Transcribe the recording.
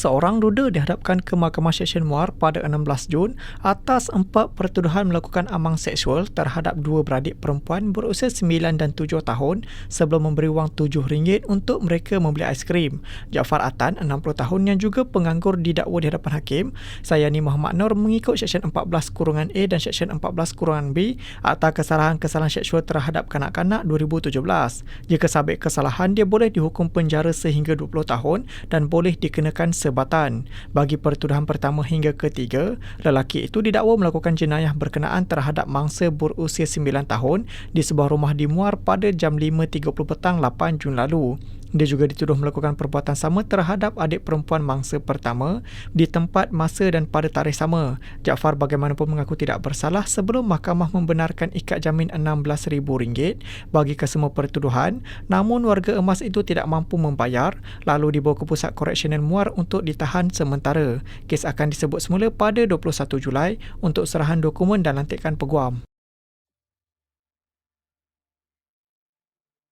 Seorang duda dihadapkan ke Mahkamah Seksyen Muar pada 16 Jun atas empat pertuduhan melakukan amang seksual terhadap dua beradik perempuan berusia 9 dan 7 tahun sebelum memberi wang RM7 untuk mereka membeli aiskrim. Jaafar Atan, 60 tahun yang juga penganggur didakwa di hadapan hakim, Sayani Muhammad Nur mengikut Seksyen 14 Kurungan A dan Seksyen 14 Kurungan B atas kesalahan-kesalahan seksual terhadap kanak-kanak 2017. Jika sabit kesalahan, dia boleh dihukum penjara sehingga 20 tahun dan boleh dikenakan sebatan. Bagi pertuduhan pertama hingga ketiga, lelaki itu didakwa melakukan jenayah berkenaan terhadap mangsa berusia 9 tahun di sebuah rumah di Muar pada jam 5.30 petang 8 Jun lalu. Dia juga dituduh melakukan perbuatan sama terhadap adik perempuan mangsa pertama di tempat masa dan pada tarikh sama. Jaafar bagaimanapun mengaku tidak bersalah sebelum mahkamah membenarkan ikat jamin RM16,000 bagi kesemua pertuduhan namun warga emas itu tidak mampu membayar lalu dibawa ke Pusat Koreksional Muar untuk ditahan sementara. Kes akan disebut semula pada 21 Julai untuk serahan dokumen dan lantikan peguam.